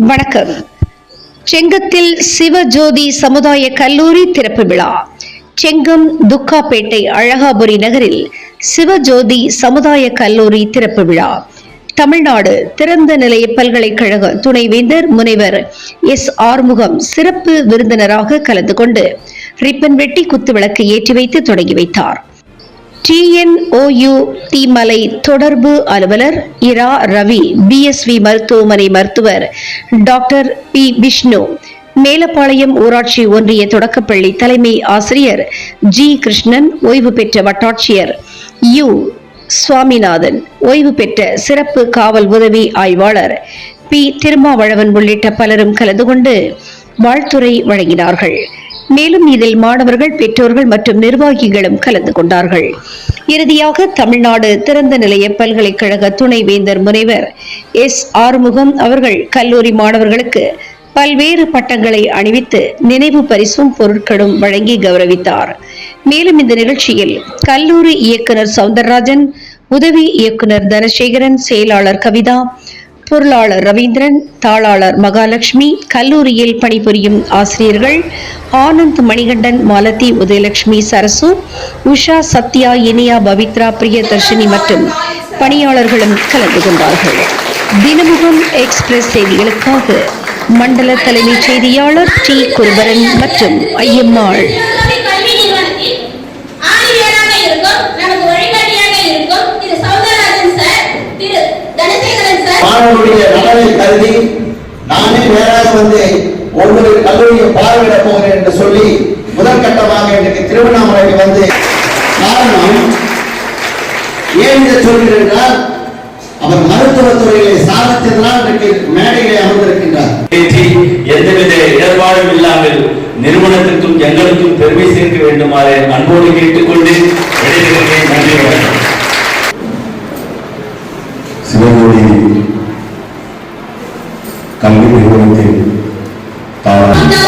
வணக்கம். செங்கத்தில் சிவஜோதி சமுதாய கல்லூரி திறப்பு விழா. செங்கம் துக்காப்பேட்டை அழகாபுரி நகரில் சிவஜோதி சமுதாய கல்லூரி திறப்பு விழா. தமிழ்நாடு திறந்த நிலைய பல்கலைக்கழக துணைவேந்தர் முனைவர் எஸ். ஆறுமுகம் சிறப்பு விருந்தினராக கலந்து கொண்டு ரிப்பன் வெட்டி குத்துவிளக்கு ஏற்றி வைத்து தொடங்கி வைத்தார். டிஎன்ஓயு தீமலை தொடர்பு அலுவலர் இரா ரவி பிஎஸ்வி மருத்துவமனை மருத்துவர் டாக்டர் பி விஷ்ணு மேலப்பாளையம் ஊராட்சி ஒன்றிய தொடக்கப்பள்ளி தலைமை ஆசிரியர் ஜி கிருஷ்ணன் ஓய்வு பெற்ற வட்டாட்சியர் யு சுவாமிநாதன் ஓய்வு பெற்ற சிறப்பு காவல் உதவி ஆய்வாளர் பி திருமாவளவன் உள்ளிட்ட பலரும் கலந்து கொண்டு வாழ்த்துரை வழங்கினார்கள். மேலும் இதில் மாணவர்கள் பெற்றோர்கள் மற்றும் நிர்வாகிகளும் கலந்து கொண்டார்கள். இறுதியாக தமிழ்நாடு திறந்த நிலைய பல்கலைக்கழக துணைவேந்தர் முனைவர் எஸ். ஆறுமுகம் அவர்கள் கல்லூரி மாணவர்களுக்கு பல்வேறு பட்டங்களை அணிவித்து நினைவு பரிசும் பொருட்களும் வழங்கி கௌரவித்தார். மேலும் இந்த நிகழ்ச்சியில் கல்லூரி இயக்குனர் சவுந்தரராஜன் உதவி இயக்குனர் தனசேகரன் செயலாளர் கவிதா பொருளாளர் ரவீந்திரன் தாளாளர் மகாலட்சுமி கல்லூரியில் பணிபுரியும் ஆசிரியர்கள் ஆனந்த் மணிகண்டன் மாலதி உதயலட்சுமி சரசு உஷா சத்யா இனியா பவித்ரா பிரியதர்ஷினி மற்றும் பணியாளர்களும் கலந்து கொண்டார்கள். தினமுகம் எக்ஸ்பிரஸ் செய்திகளுக்காக மண்டல தலைமைச் செய்தியாளர் டி. குருபரன் மற்றும் ஐயம்மாள் மாணவர்களுடைய நலனை கருதி நானே நேராக வந்து ஒவ்வொரு கல்லூரியை பார்வையிட போகிறேன் என்று சொல்லி முதற்கட்டமாக இன்றைக்கு திருவண்ணாமலைக்கு வந்து காரணம் ஏன் இதை சொல்கிறேன் என்றால் அவர் மருத்துவத் துறையிலே சாதித்ததனால் இன்றைக்கு மேடையிலே அமர்ந்திருக்கின்றார். பேசி எந்தவித இடர்பாடும் இல்லாமல் நிறுவனத்திற்கும் எங்களுக்கும் பெருமை சேர்க்க வேண்டுமாறு அன்போடு கேட்டுக்கொண்டு விடைபெறுகிறேன். நன்றி. வணக்கம் சிவகோடி कमी भी हो रही थी